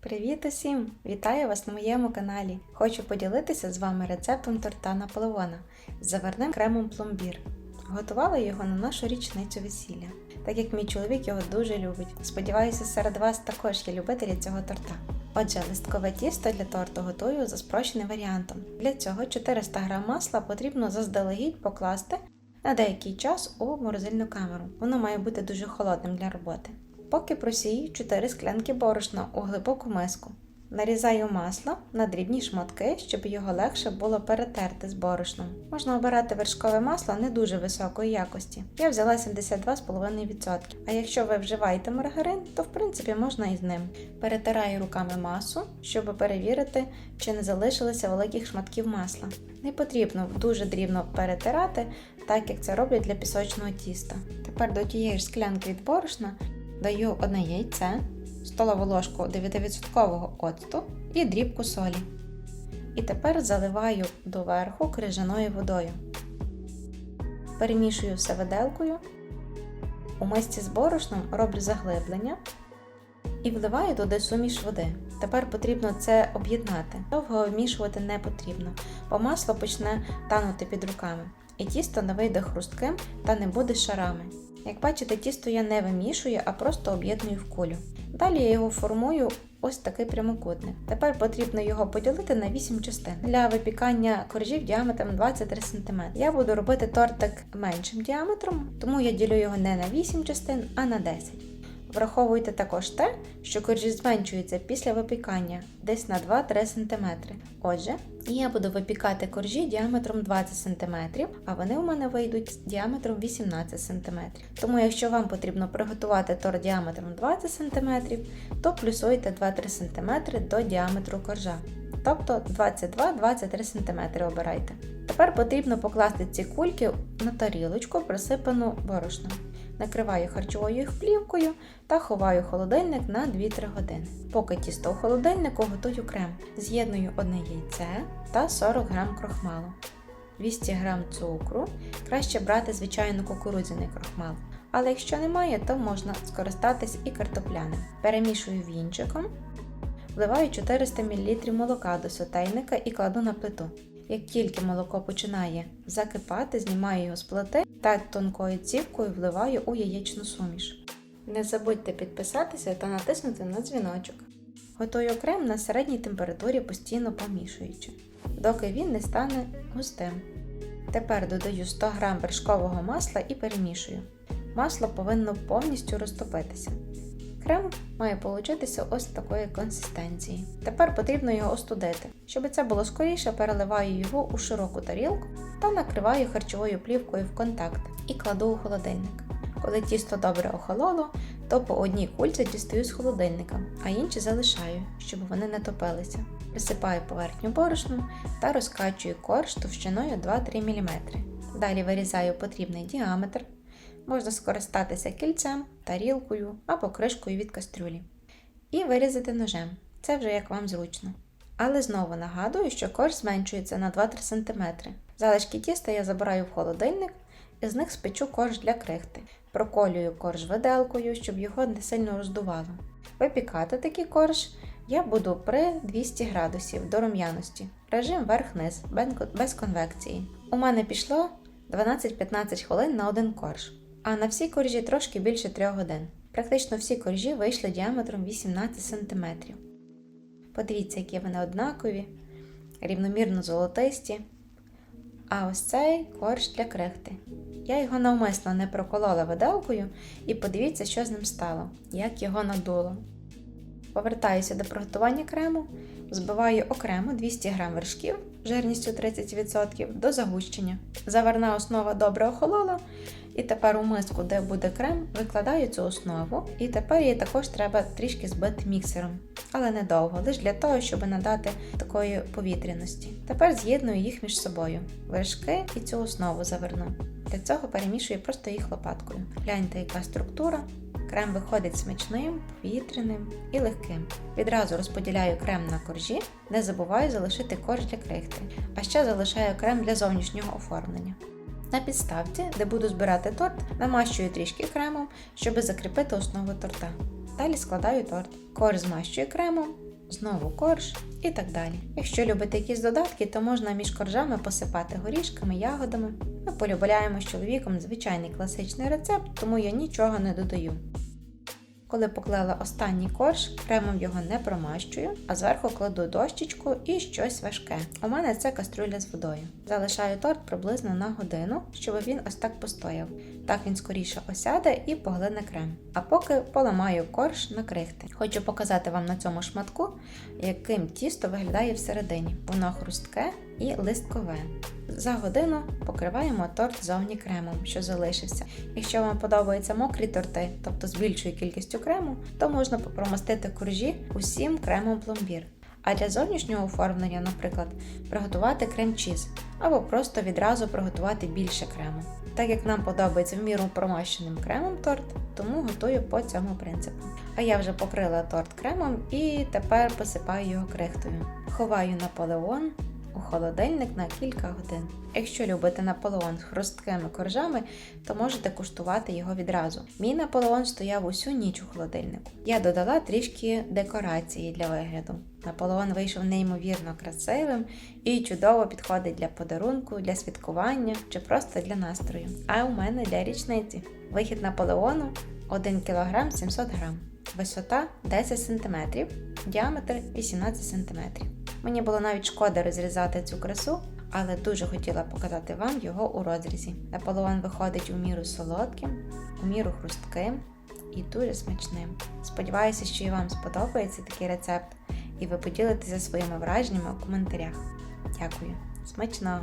Привіт усім! Вітаю вас на моєму каналі. Хочу поділитися з вами рецептом торта Наполеона з заварним кремом пломбір. Готувала його на нашу річницю весілля, так як мій чоловік його дуже любить. Сподіваюся, серед вас також є любителі цього торта. Отже, листкове тісто для торту готую за спрощеним варіантом. Для цього 400 г масла потрібно заздалегідь покласти на деякий час у морозильну камеру. Воно має бути дуже холодним для роботи. Поки просію 4 склянки борошна у глибоку миску. Нарізаю масло на дрібні шматки, щоб його легше було перетерти з борошном. Можна обирати вершкове масло не дуже високої якості. Я взяла 72,5%. А якщо ви вживаєте маргарин, то в принципі можна і з ним. Перетираю руками масу, щоб перевірити, чи не залишилося великих шматків масла. Не потрібно дуже дрібно перетирати, так як це роблять для пісочного тіста. Тепер до тієї ж склянки від борошна даю одне яйце, столову ложку 9% оцту і дрібку солі. І тепер заливаю доверху крижаною водою. Перемішую все виделкою. У мисці з борошном роблю заглиблення і вливаю туди суміш води. Тепер потрібно це об'єднати. Довго вмішувати не потрібно, бо масло почне танути під руками, і тісто не вийде хрустким та не буде шарами. Як бачите, тісто я не вимішую, а просто об'єдную в кулю. Далі я його формую ось такий прямокутник. Тепер потрібно його поділити на 8 частин. Для випікання коржів діаметром 23 см. Я буду робити тортик меншим діаметром, тому я ділю його не на 8 частин, а на 10. Враховуйте також те, що коржі зменшуються після випікання десь на 2-3 см. Отже, я буду випікати коржі діаметром 20 см, а вони у мене вийдуть діаметром 18 см. Тому, якщо вам потрібно приготувати торт діаметром 20 см, то плюсуйте 2-3 см до діаметру коржа. Тобто 22-23 см обирайте. Тепер потрібно покласти ці кульки на тарілочку, присипану борошном. Накриваю харчовою плівкою та ховаю холодильник на 2-3 години. Поки тісто у холодильнику готую крем. З'єдную одне яйце та 40 г крохмалу, 200 г цукру. Краще брати звичайно кукурудзяний крохмал. Але якщо немає, то можна скористатись і картопляним. Перемішую вінчиком, вливаю 400 мл молока до сотейника і кладу на плиту. Як тільки молоко починає закипати, знімаю його з плити та тонкою цівкою вливаю у яєчну суміш. Не забудьте підписатися та натиснути на дзвіночок. Готую крем на середній температурі, постійно помішуючи, доки він не стане густим. Тепер додаю 100 г вершкового масла і перемішую. Масло повинно повністю розтопитися. Крем має получитися ось такої консистенції. Тепер потрібно його остудити. Щоб це було скоріше, переливаю його у широку тарілку та накриваю харчовою плівкою в контакт і кладу у холодильник. Коли тісто добре охололо, то по одній кульці дістаю з холодильника, а інші залишаю, щоб вони не топилися. Присипаю поверхню борошном та розкачую корж товщиною 2-3 мм. Далі вирізаю потрібний діаметр. Можна скористатися кільцем, тарілкою або кришкою від кастрюлі. І вирізати ножем. Це вже як вам зручно. Але знову нагадую, що корж зменшується на 2-3 см. Залишки тіста я забираю в холодильник і з них спечу корж для крихти. Проколюю корж виделкою, щоб його не сильно роздувало. Випікати такий корж я буду при 200 градусів до рум'яності. Режим верх-низ, без конвекції. У мене пішло 12-15 хвилин на один корж а на всі коржі трошки більше 3 годин. Практично всі коржі вийшли діаметром 18 см. Подивіться, які вони однакові, рівномірно золотисті. А ось цей корж для крихти. Я його навмисно не проколола виделкою і подивіться, що з ним стало, як його надуло. Повертаюся до приготування крему, збиваю окремо 200 г вершків жирністю 30% до загущення. Заварна основа добре охолола, і тепер у миску, де буде крем, викладаю цю основу, і тепер її також треба трішки збити міксером, але недовго, лише для того, щоб надати такої повітряності. Тепер з'єдную їх між собою, вершки і цю основу заверну. Для цього перемішую просто їх лопаткою. Гляньте, яка структура. Крем виходить смачним, повітряним і легким. Відразу розподіляю крем на коржі, не забуваю залишити корж для крихти, а ще залишаю крем для зовнішнього оформлення. На підставці, де буду збирати торт, намащую трішки кремом, щоб закріпити основу торта. Далі складаю торт. Корж змащую кремом знову корж і так далі. Якщо любите якісь додатки, то можна між коржами посипати горішками, ягодами. Ми полюбляємо з чоловіком звичайний класичний рецепт, тому я нічого не додаю. Коли поклала останній корж, кремом його не промащую, а зверху кладу дощечку і щось важке. У мене це каструля з водою. Залишаю торт приблизно на годину, щоб він ось так постояв. Так він скоріше осяде і поглине крем. А поки поламаю корж на крихти. Хочу показати вам на цьому шматку, яким тісто виглядає всередині. Воно хрустке і листкове. За годину покриваємо торт зовні кремом, що залишився. Якщо вам подобаються мокрі торти, тобто з більшою кількістю крему, то можна промастити коржі усім кремом пломбір. А для зовнішнього оформлення, наприклад, приготувати крем-чіз або просто відразу приготувати більше крему. Так як нам подобається в міру промащеним кремом торт, тому готую по цьому принципу. А я вже покрила торт кремом і тепер посипаю його крихтою. Ховаю наполеон у холодильник на кілька годин. Якщо любите наполеон з хрусткими коржами, то можете куштувати його відразу. Мій наполеон стояв усю ніч у холодильнику. Я додала трішки декорації для вигляду. Наполеон вийшов неймовірно красивим і чудово підходить для подарунку, для святкування чи просто для настрою. А у мене для річниці. Вихід Наполеону 1 кг 700 г, висота 10 см, діаметр 18 см. Мені було навіть шкода розрізати цю красу, але дуже хотіла показати вам його у розрізі. Наполеон виходить у міру солодким, у міру хрустким і дуже смачним. Сподіваюся, що і вам сподобається такий рецепт, і ви поділитеся своїми враженнями у коментарях. Дякую! Смачного!